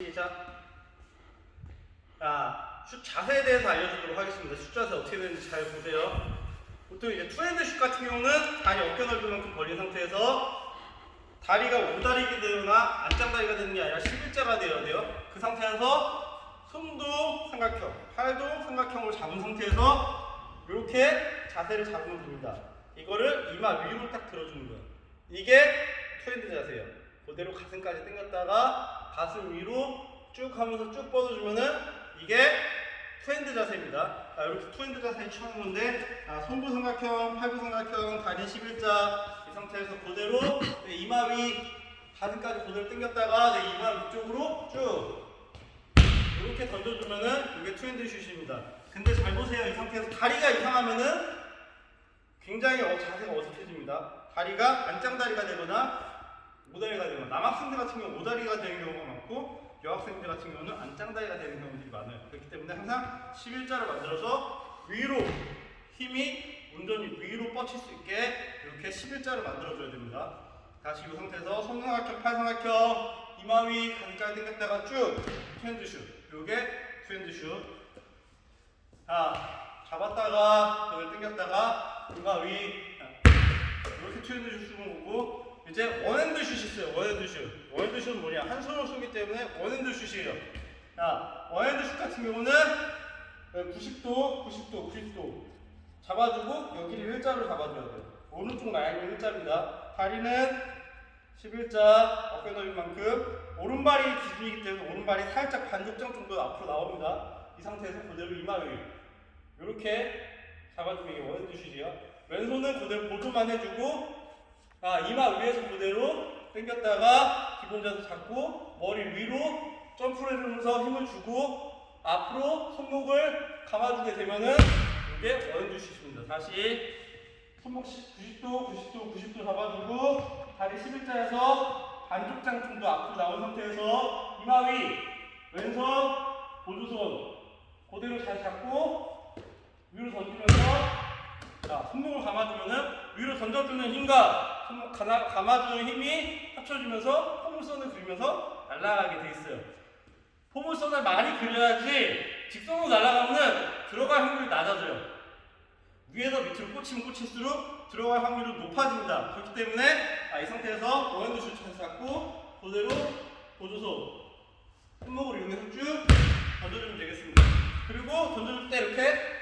시작. 자, 슛 자세에 대해서 알려주도록 하겠습니다. 슛 자세 어떻게 되는지 잘 보세요. 보통 이제 투핸드 슛 같은 경우는 다리 어깨 넓이만큼 벌린 상태에서 다리가 오다리가 되거나 안짱다리가 되는 게 아니라 11자가 되어야 돼요. 그 상태에서 손도 삼각형, 팔도 삼각형으로 잡은 상태에서 이렇게 자세를 잡으면 됩니다. 이거를 이마 위로 딱 들어주는 거예요. 이게 투핸드 자세예요. 그대로 가슴까지 당겼다가 가슴 위로 쭉 하면서 쭉 뻗어주면은 이게 투핸드 자세입니다. 자, 이렇게 투핸드 자세 취하는 건데 아, 손부 삼각형, 팔부 삼각형, 다리 11자 이 상태에서 그대로 내 이마 위 가슴까지 그대로 당겼다가 내 이마 위쪽으로 쭉 이렇게 던져주면은 이게 투핸드 슛입니다. 근데 잘 보세요. 이 상태에서 다리가 이상하면은 굉장히 어, 자세가 어색해집니다. 다리가 안짱다리가 되거나 오다리가 되거나 남학생들 같은 경우 오다리가 되는 경우가 많고 여학생들 같은 경우는 안짱다리가 되는 경우들이 많아요. 그렇기 때문에 항상 11자를 만들어서 위로 힘이 온전히 위로 뻗칠 수 있게 이렇게 11자를 만들어줘야 됩니다. 다시 이 상태에서 손삼각형, 팔삼각형, 이마 위 가슴까지 당겼다가 쭉 투핸드 슛. 요게 투핸드 슛. 자, 잡았다가 여기 당겼다가 이마 위 이렇게 투핸드 슛 쓰는 거고 이제 원핸드 슛이 있어요. 원핸드 슛. 원핸드 슛은 뭐냐? 한 손으로 쏘기 때문에 원핸드 슛이에요. 자, 원핸드 슛 같은 경우는 90도, 90도, 90도 잡아주고 여기를 일자로 잡아줘야 돼요. 오른쪽 라인은 일자입니다. 다리는 11자 어깨 넓이 만큼 오른발이 기준이기 때문에 오른발이 살짝 반족점 정도 앞으로 나옵니다. 이 상태에서 그대로 이마 위 이렇게 잡아주면 원핸드 슛이에요. 왼손은 그대로 보조만 해주고 아, 이마 위에서 그대로 당겼다가 기본 자세 잡고 머리 위로 점프를 해주면서 힘을 주고 앞으로 손목을 감아주게 되면은 이게 슛입니다. 다시 손목 90도, 90도, 90도 잡아주고 다리 11자에서 반쪽장 정도 앞으로 나온 상태에서 이마 위 왼손 보조손 그대로 잘 잡고 위로 던지면서 자 손목을 감아주면은 위로 던져주는 힘과 감아, 감아주는 힘이 합쳐지면서 포물선을 그리면서 날아가게 돼 있어요. 포물선을 많이 그려야지 직선으로 날아가면은 들어갈 확률이 낮아져요. 위에서 밑으로 꽂히면 꽂힐수록 들어갈 확률은 높아집니다. 그렇기 때문에 아, 이 상태에서 원핸드 슛 잡고 그대로 보조소 손목을 이용해서 쭉 던져주면 되겠습니다. 그리고 던져줄 때 이렇게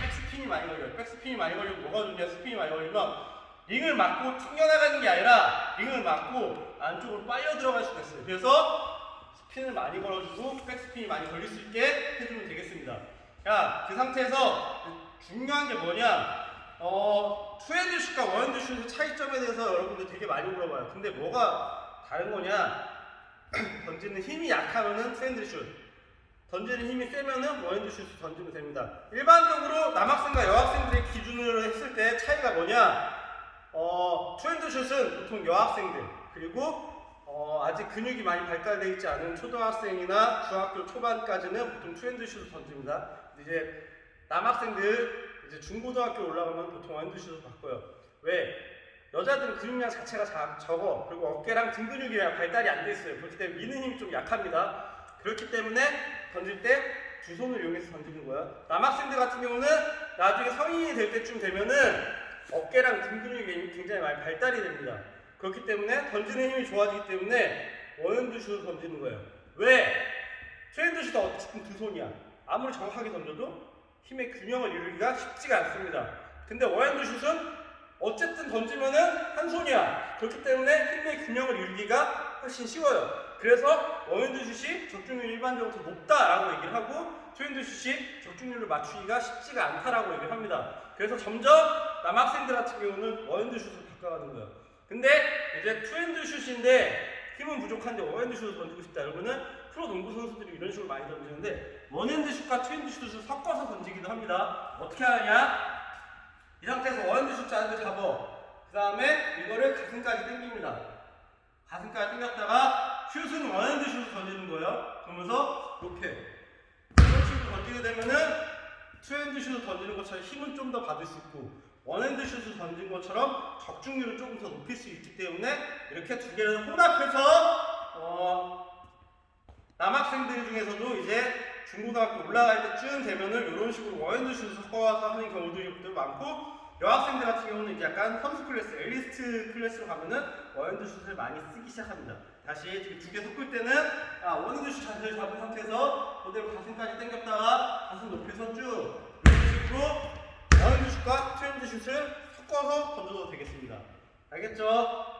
백스핀이 많이 걸려요. 백스핀이 많이 걸리면 뭐가 좋냐? 스핀이 많이 걸리면 링을 맞고 튕겨나가는 게 아니라 링을 맞고 안쪽으로 빨려 들어갈 수가 있어요. 그래서 스핀을 많이 걸어주고 백스핀이 많이 걸릴 수 있게 해주면 되겠습니다. 자, 그 상태에서 중요한 게 뭐냐? 어, 투핸드 슛과 원핸드 슛의 차이점에 대해서 여러분들 되게 많이 물어봐요. 근데 뭐가 다른 거냐? 던지는 힘이 약하면은 투핸드 슛, 던지는 힘이 세면은 원핸드 슛을 던지면 됩니다. 일반적으로 남학생과 여학생들의 기준으로 했을 때 차이가 뭐냐? 어, 투핸드 슛은 보통 여학생들 그리고 어, 아직 근육이 많이 발달되어 있지 않은 초등학생이나 중학교 초반까지는 보통 투핸드 슛을 던집니다. 이제 남학생들 이제 중고등학교 올라가면 보통 원핸드 슛을 바꿔요. 왜? 여자들은 근육량 자체가 자- 적어 그리고 어깨랑 등 근육이 발달이 안 돼 있어요. 그렇기 때문에 미는 힘이 좀 약합니다. 그렇기 때문에 던질 때 두 손을 이용해서 던지는 거야. 남학생들 같은 경우는 나중에 성인이 될 때쯤 되면은 어깨랑 등 근육이 굉장히 많이 발달이 됩니다. 그렇기 때문에 던지는 힘이 좋아지기 때문에 원핸드 슛을 던지는 거예요. 왜? 트렌드 슛은 어쨌든 두 손이야. 아무리 정확하게 던져도 힘의 균형을 이루기가 쉽지가 않습니다. 근데 원핸드 슛은 어쨌든 던지면은 한 손이야. 그렇기 때문에 힘의 균형을 이루기가 훨씬 쉬워요. 그래서 원핸드 슛이 적중률이 일반적으로 더 높다라고 얘기를 하고 투핸드 슛이 적중률을 맞추기가 쉽지가 않다라고 얘기를 합니다. 그래서 점점 남학생들 같은 경우는 원핸드 슛을 바꿔가는 거예요. 근데 이제 투핸드 슛인데 힘은 부족한데 원핸드 슛을 던지고 싶다 이러면은 프로 농구 선수들이 이런 식으로 많이 던지는데 원핸드 슛과 투핸드 슛을 섞어서 던지기도 합니다. 어떻게 하냐? 이 상태에서 원핸드 슛 자세를 잡아. 그 다음에 이거를 가슴까지 당깁니다. 가슴까지 당겼다가 슛은 원핸드 슛을 던지는 거예요. 그러면서 이렇게 이런 식으로 던지게 되면은 투핸드 슛을 던지는 것처럼 힘은 좀 더 받을 수 있고 원핸드 슛을 던진 것처럼 적중률을 조금 더 높일 수 있기 때문에 이렇게 두 개를 혼합해서 어, 남학생들 중에서도 이제 중고등학교 올라갈 때쯤 되면은 이런 식으로 원핸드 슛을 섞어서 하는 경우도 많고 여학생들 같은 경우는 이제 약간 텀스 클래스, 엘리스트 클래스로 가면은 원핸드 슛을 많이 쓰기 시작합니다. 다시 두 개 섞을 때는 아, 원핸드 슛 자세를 잡은 상태에서 그대로 가슴까지 당겼다가 가슴 높여서 쭉 이런 식으로 원핸드 슛과 투핸드 슛을 섞어서 던져도 되겠습니다. 알겠죠?